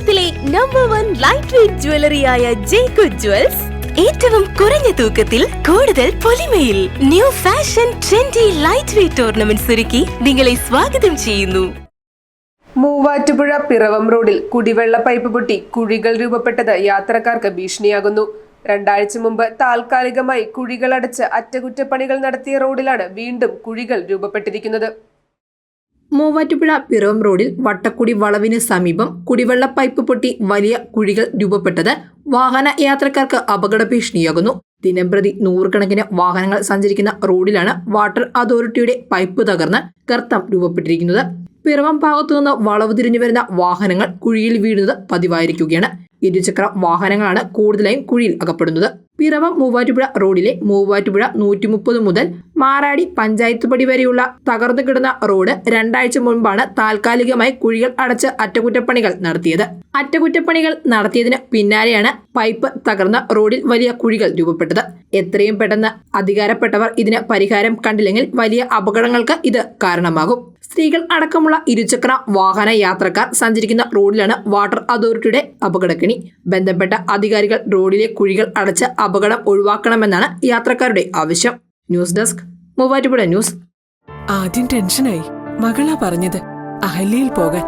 കേരളത്തിലെ number one light weight ജ്വല്ലറിയായ ജേക്കു jewels ഏറ്റവും കുറഞ്ഞ തൂക്കത്തിൽ കൂടുതൽ പൊലിമയിൽ new fashion trendy light weight ornaments ഒരുക്കി നിങ്ങളെ സ്വാഗതം ചെയ്യുന്നു. മൂവാറ്റുപുഴ പിറവം റോഡിൽ കുടിവെള്ള പൈപ്പ് പൊട്ടി കുഴികൾ രൂപപ്പെട്ടത് യാത്രക്കാർക്ക് ഭീഷണിയാകുന്നു. രണ്ടാഴ്ച മുമ്പ് താൽക്കാലികമായി കുഴികൾ അടച്ച് അറ്റകുറ്റപ്പണികൾ നടത്തിയ റോഡിലാണ് വീണ്ടും കുഴികൾ രൂപപ്പെട്ടിരിക്കുന്നത്. മൂവാറ്റുപുഴ പിറവം റോഡിൽ വട്ടക്കുടി വളവിന് സമീപം കുടിവെള്ള പൈപ്പ് പൊട്ടി വലിയ കുഴികൾ രൂപപ്പെട്ടത് വാഹന യാത്രക്കാർക്ക് അപകട ഭീഷണിയാകുന്നു ദിനംപ്രതി നൂറുകണക്കിന് വാഹനങ്ങൾ സഞ്ചരിക്കുന്ന റോഡിലാണ് വാട്ടർ അതോറിറ്റിയുടെ പൈപ്പ് തകർന്ന് ഗർത്തം രൂപപ്പെട്ടിരിക്കുന്നത്. പിറവം ഭാഗത്തുനിന്ന് വളവ് തിരിഞ്ഞു വരുന്ന വാഹനങ്ങൾ കുഴിയിൽ വീഴുന്നത് പതിവായിരിക്കുകയാണ്. ഇരുചക്ര വാഹനങ്ങളാണ് കൂടുതലായും കുഴിയിൽ അകപ്പെടുന്നത്. പിറവം മൂവാറ്റുപുഴ റോഡിലെ മൂവാറ്റുപുഴ നൂറ്റി മുപ്പത് മുതൽ മാറാടി പഞ്ചായത്ത് പടി വരെയുള്ള തകർന്നു കിടന്ന റോഡ് രണ്ടാഴ്ച മുൻപാണ് താൽക്കാലികമായി കുഴികൾ അടച്ച് അറ്റകുറ്റപ്പണികൾ നടത്തിയത്. അറ്റകുറ്റപ്പണികൾ നടത്തിയതിന് പിന്നാലെയാണ് പൈപ്പ് തകർന്ന റോഡിൽ വലിയ കുഴികൾ രൂപപ്പെട്ടത്. എത്രയും പെട്ടെന്ന് അധികാരപ്പെട്ടവർ ഇതിന് പരിഹാരം കണ്ടില്ലെങ്കിൽ വലിയ അപകടങ്ങൾക്ക് ഇത് കാരണമാകും. സ്ത്രീകൾ അടക്കമുള്ള ഇരുചക്ര വാഹന യാത്രക്കാർ സഞ്ചരിക്കുന്ന റോഡിലാണ് വാട്ടർ അതോറിറ്റിയുടെ അപകടക്കിണി. ബന്ധപ്പെട്ട അധികാരികൾ റോഡിലെ കുഴികൾ അടച്ച് അപകടം ഒഴിവാക്കണമെന്നാണ് യാത്രക്കാരുടെ ആവശ്യം. News desk Muvattupuzha news. ആദ്യം ടെൻഷനായി. മകളാ പറഞ്ഞത് അഹല്യയിൽ പോകാൻ.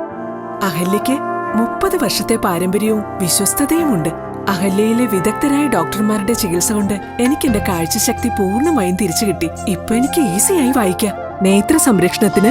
അഹല്യയ്ക്ക് മുപ്പത് വർഷത്തെ പാരമ്പര്യവും വിശ്വസ്തതയുമുണ്ട്. അഹല്യയിലെ വിദഗ്ധരായ ഡോക്ടർമാരുടെ ചികിത്സ കൊണ്ട് എനിക്ക് എന്റെ കാഴ്ചശക്തി പൂർണമായും തിരിച്ചു കിട്ടി ഇപ്പൊ എനിക്ക് ഈസിയായി വായിക്കാം. നേത്ര സംരക്ഷണത്തിന്